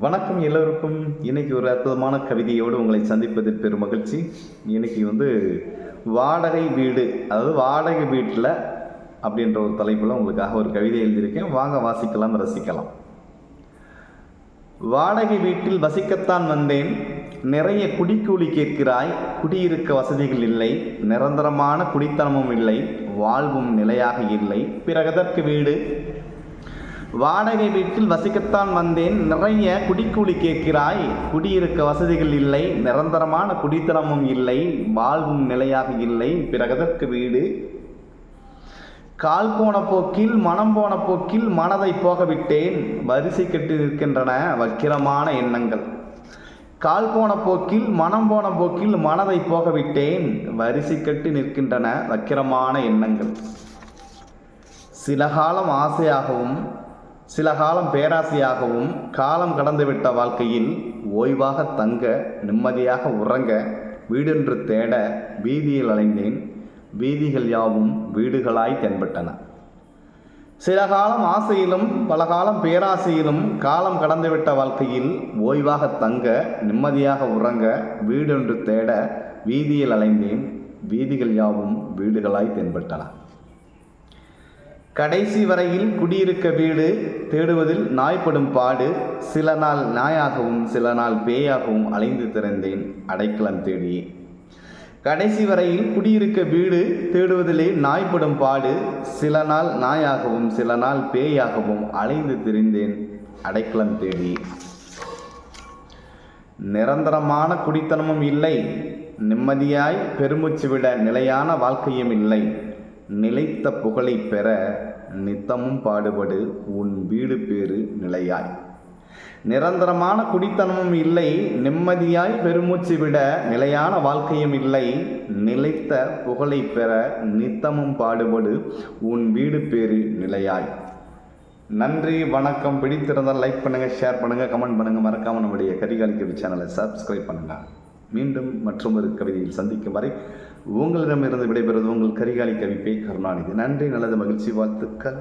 வணக்கம் எல்லோருக்கும். இன்னைக்கு ஒரு அற்புதமான கவிதையோடு உங்களை சந்திப்பதில் பெரும் மகிழ்ச்சி. இன்னைக்கு வந்து வாடகை வீடு அதாவது வாடகை வீட்டில் அப்படின்ற ஒரு தலைப்பில் உங்களுக்காக ஒரு கவிதை எழுதியிருக்கேன். வாங்க வாசிக்கலாம் ரசிக்கலாம். வாடகை வீட்டில் வசிக்கத்தான் வந்தேன். நிறைய குடிக்கூலி கேட்கிறாய். குடியிருக்க வசதிகள் இல்லை. நிரந்தரமான குடித்தனமும் இல்லை. வாழ்வும் நிலையாக இல்லை. பிறகதற்கு வீடு. வாடகை வீட்டில் வசிக்கத்தான் வந்தேன். நிறைய குடிக்கூலி கேட்கிறாய். குடியிருக்க வசதிகள் இல்லை. நிரந்தரமான குடித்தனமும் இல்லை. வாழ்வும் நிலையாக இல்லை. பிறகதற்கு வீடு. கால் போன போக்கில் மனம் போன போக்கில் மனதை போகவிட்டேன். வரிசை கட்டி நிற்கின்றன வக்கிரமான எண்ணங்கள். கால் போன போக்கில் மனம் போன போக்கில் மனதை போகவிட்டேன். வரிசை கட்டி நிற்கின்றன வக்கிரமான எண்ணங்கள். சில காலம் ஆசையாகவும் சில காலம் பேராசையாகவும் காலம் கடந்துவிட்ட வாழ்க்கையில் ஓய்வாக தங்க நிம்மதியாக உறங்க வீடென்று தேட வீதியில் அலைந்தேன். வீதிகள் யாவும் வீடுகளாய் தென்பட்டன. சில காலம் ஆசையிலும் பல காலம் பேராசையிலும் காலம் கடந்துவிட்ட வாழ்க்கையில் ஓய்வாக தங்க நிம்மதியாக உறங்க வீடொன்று தேட வீதியில் அலைந்தேன். வீதிகள் யாவும் வீடுகளாய் தென்பட்டன. கடைசி வரையில் குடியிருக்க வீடு தேடுவதில் நாய்ப்படும் பாடு சில நாள் நாயாகவும் சில நாள் பேயாகவும் அலைந்து திறந்தேன் அடைக்கலம் தேடி. கடைசி வரையில் குடியிருக்க வீடு தேடுவதிலே நாய்ப்படும் பாடு சில நாள் நாயாகவும் சில நாள் பேயாகவும் அலைந்து திரிந்தேன் அடைக்கலம் தேடி. நிரந்தரமான குடித்தனமும் இல்லை நிம்மதியாய் பெருமூச்சு விட நிலையான வாழ்க்கையும் இல்லை. நிலைத்த புகழை பெற நித்தமும் பாடுபடு உன் வீடு பேறு நிலையாய். நிரந்தரமான குடித்தனமும் இல்லை நிம்மதியாய் பெருமூச்சு விட நிலையான வாழ்க்கையும் இல்லை நிலைத்த புகழை பெற நித்தமும் பாடுபடு உன் வீடு பேறு நிலையாய். நன்றி வணக்கம். பிடித்திருந்தால் லைக் பண்ணுங்கள் ஷேர் பண்ணுங்கள் கமெண்ட் பண்ணுங்கள் மறக்காம நம்முடைய கரிகாலி கவி சேனலை சப்ஸ்கிரைப் பண்ணுங்கள் மீண்டும் மற்றும் ஒரு கவிதையில் சந்திக்கும் வரை உங்களிடமிருந்து விடைபெறுவது உங்கள் கரிகாலி கவிப்பை கருணாநிதி. நன்றி நல்லது மகிழ்ச்சி வாழ்த்துக்கள்.